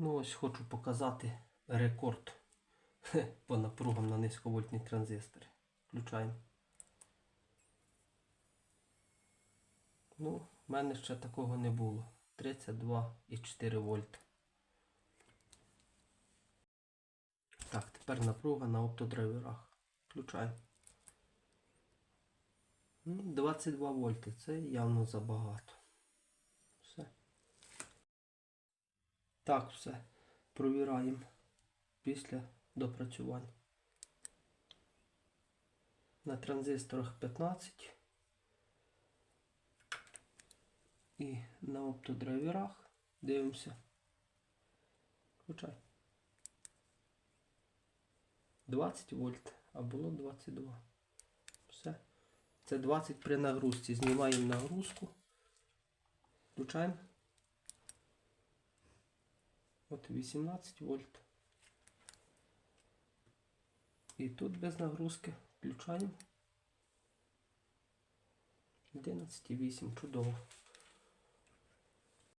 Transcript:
Ну ось хочу показати рекорд по напругам на низьковольтні транзистори. Включаємо. Ну, в мене ще такого не було. 32,4 вольт. Так, тепер напруга на оптодрайверах. Включаємо. Ну, 22 вольти. Це явно забагато. Все. Так, все. Провіраємо після допрацювання. На транзисторах 15 і на оптодрайверах дивимося. Включай. 20 вольт, а було 22. Все. Це 20 при нагрузці. Знімаємо нагрузку. Включаємо. От 18 вольт. І тут без нагрузки включаємо. 11,8. Чудово.